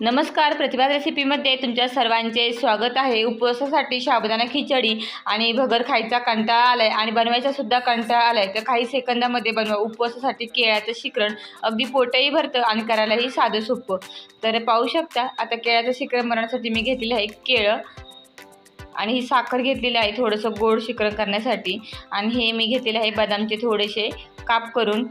नमस्कार प्रतिभा रेसिपीमध्ये तुमच्या सर्वांचे स्वागत आहे. उपवासासाठी साबुदाणा खिचडी आणि भगर खायचा कंटाळा आलाय आणि बनवायचा सुद्धा कंटाळा आलाय. तर काही सेकंदामध्ये बनवा. उपवासासाठी केळ्याचं शिकरण अगदी पोटही भरतं आणि करायलाही साधं सोपं. तर पाहू शकता आता केळ्याचं शिकरण बनवण्यासाठी मी घेतलेलं आहे केळं आणि ही साखर घेतलेली आहे थोडंसं गोड शिकरण करण्यासाठी. आणि हे मी घेतलेलं आहे बदामचे थोडेसे काप करून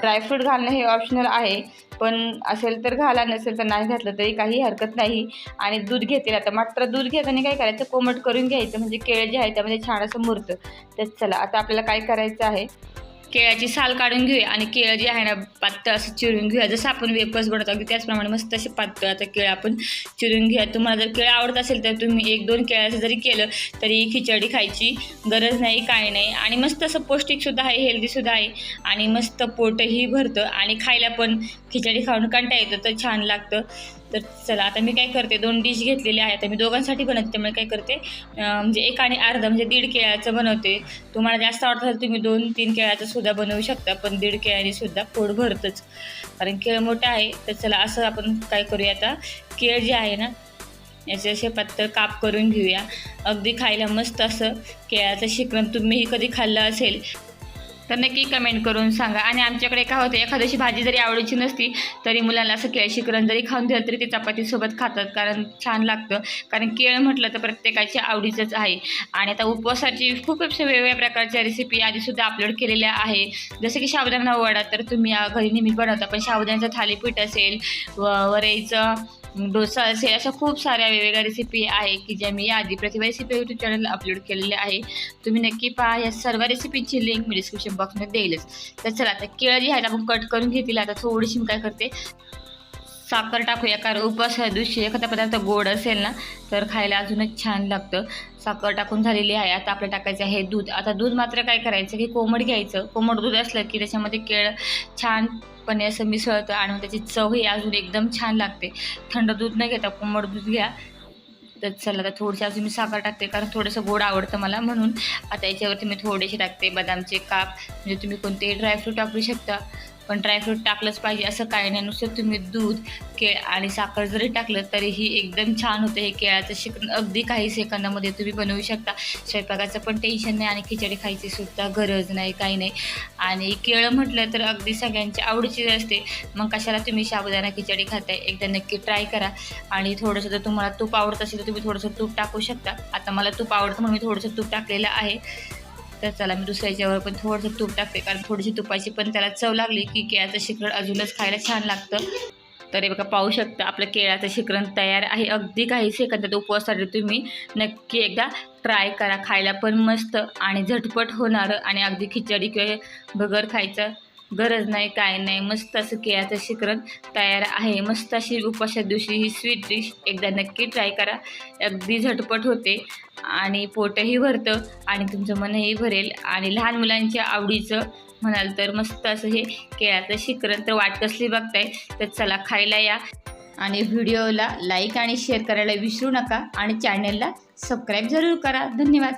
ड्रायफ्रूट घालणं हे ऑप्शनल आहे. पण असेल तर घाला नसेल तर नाही घातलं तरी काही हरकत नाही. आणि दूध घेतील. आता मात्र दूध घेताना काय करायचं? कोमट करून घ्यायचं. म्हणजे केळ जे आहे त्यामध्ये छान असं मुरतं. तर चला आता आपल्याला काय करायचं आहे? केळ्याची साल काढून घेऊया आणि केळं जे आहे ना पातळ असं चिरून घेऊया. जसं आपण वेपर्स बनवतो अगदी त्याचप्रमाणे मस्त असे पातळ आता केळं आपण चिरून घेऊया. तुम्हाला जर केळं आवडत असेल तर तुम्ही एक दोन केळ्याचं जरी केलं तरी खिचडी खायची गरज नाही काय नाही. आणि मस्त असं पौष्टिकसुद्धा आहे हेल्दीसुद्धा आहे. आणि मस्त पोटही भरतं आणि खायला पण खिचडी खाऊन कंटा येतं तर छान लागतं. तर चला आता मी काय करते दोन डिश घेतलेले आहेत मी दोघांसाठी बनवते त्यामुळे काय करते म्हणजे एक आणि अर्धा म्हणजे दीड केळ्याचं बनवते. तुम्हाला जास्त आवडतं तर तुम्ही दोन तीन केळ्याचं सुद्धा बनवू शकता पण दीड केळ्याने सुद्धा पोट भरतंच. कारण केळ मोठं आहे तर चला असं आपण काय करूया आता केळ जे आहे ना याचे असे पातळ काप करून घेऊया. अगदी खायला मस्त असं केळ्याचं शिकरण तुम्हीही कधी खाल्लं असेल तर नक्की कमेंट करून सांगा. आणि आमच्याकडे काय होतं एखाद्याची भाजी जरी आवडीची नसती तरी मुलांना असं केळ शिकरण जरी खाऊन दिलं तरी ते चपातीसोबत खातात कारण छान लागतं. कारण केळ म्हटलं तर प्रत्येकाची आवडीचंच आहे. आणि आता उपवासाची खूप वेगवेगळ्या प्रकारच्या रेसिपी आधीसुद्धा अपलोड केलेल्या आहे. जसं की साबुदाणा वडा तर तुम्ही घरी नेहमी बनवता पण साबुदाण्याचं थालीपीठ असेल व वरईचं डोसा असेल अशा खूप साऱ्या वेगवेगळ्या रेसिपी आहे की ज्या मी याआधी Pratibha recipe YouTube channel upload केलेले आहे. तुम्ही नक्की पहा या सर्व रेसिपीची लिंक मी डिस्क्रिप्शन बॉक्समध्ये देईलच. तर चला आता केळं जी आहे आपण कट करून घेतील. आता थोडीशी मी काय करते साखर टाकूया कारण उपवासा दिवशी एखादा पदार्थ गोड असेल ना तर खायला अजूनच छान लागतं. साखर टाकून झालेली आहे आता आपलं टाकायचं आहे दूध. आता दूध मात्र काय करायचं की कोमट घ्यायचं. कोमट दूध असलं की त्याच्यामध्ये केळं छान पनीर असं मिसळतं आणि त्याची चवही अजून एकदम छान लागते. थंड दूध न घेता कोमट दूध घ्या. तर चला आता थोडीशी अजून मी साखर टाकते कारण थोडंसं गोड आवडतं मला म्हणून. आता याच्यावरती मी थोडेसे टाकते बदामचे काप. म्हणजे तुम्ही कोणतेही ड्रायफ्रूट वापरू शकता. पण ड्रायफ्रूट टाकलंच पाहिजे असं काही नाही. नुसतं तुम्ही दूध केळ आणि साखर जरी टाकलं तरीही एकदम छान होतं हे केळाचं शिकण. अगदी काही सेकंदामध्ये तुम्ही बनवू शकता. स्वयंपाकाचं पण टेन्शन नाही आणि खिचडी खायची सुद्धा गरज नाही काही नाही. आणि केळं म्हटलं तर अगदी सगळ्यांची आवडीची असते. मग कशाला तुम्ही साबुदाणा खिचडी खाताय? एकदा नक्की ट्राय करा. आणि थोडंसं जर तुम्हाला तूप आवडत असेल तर तुम्ही थोडंसं तूप टाकू शकता. आता मला तूप आवडतं म्हणून मी थोडंसं तूप टाकलेलं आहे. तर चला मी दुसऱ्या याच्यावर पण थोडंसं तूप टाकते कारण थोडीशी तुपाची पण त्याला चव लागली की केळाचं शिखर अजूनच खायला छान लागतं. तर हे बघा पाहू शकता आपलं केळाचं शिखरण तयार आहे. अगदी काही सेकंदात उपवासासाठी तुम्ही नक्की एकदा ट्राय करा. खायला पण मस्त आणि झटपट होणारं आणि अगदी खिचडी किंवा भगर खायचं गरज नाही काय नाही. मस्त असं केळ्याचं शिकरण तयार आहे. मस्त अशी उपाशा दिवशी ही स्वीट डिश एकदा नक्की ट्राय करा. अगदी झटपट होते आणि पोटही भरतं आणि तुमचं मनही भरेल. आणि लहान मुलांच्या आवडीचं म्हणाल तर मस्त असं हे केळ्याचं शिकरण तर वाट कसली बघताय? तर चला खायला या. आणि व्हिडिओला लाईक आणि शेअर करायला विसरू नका. आणि चॅनलला सबस्क्राईब जरूर करा. धन्यवाद.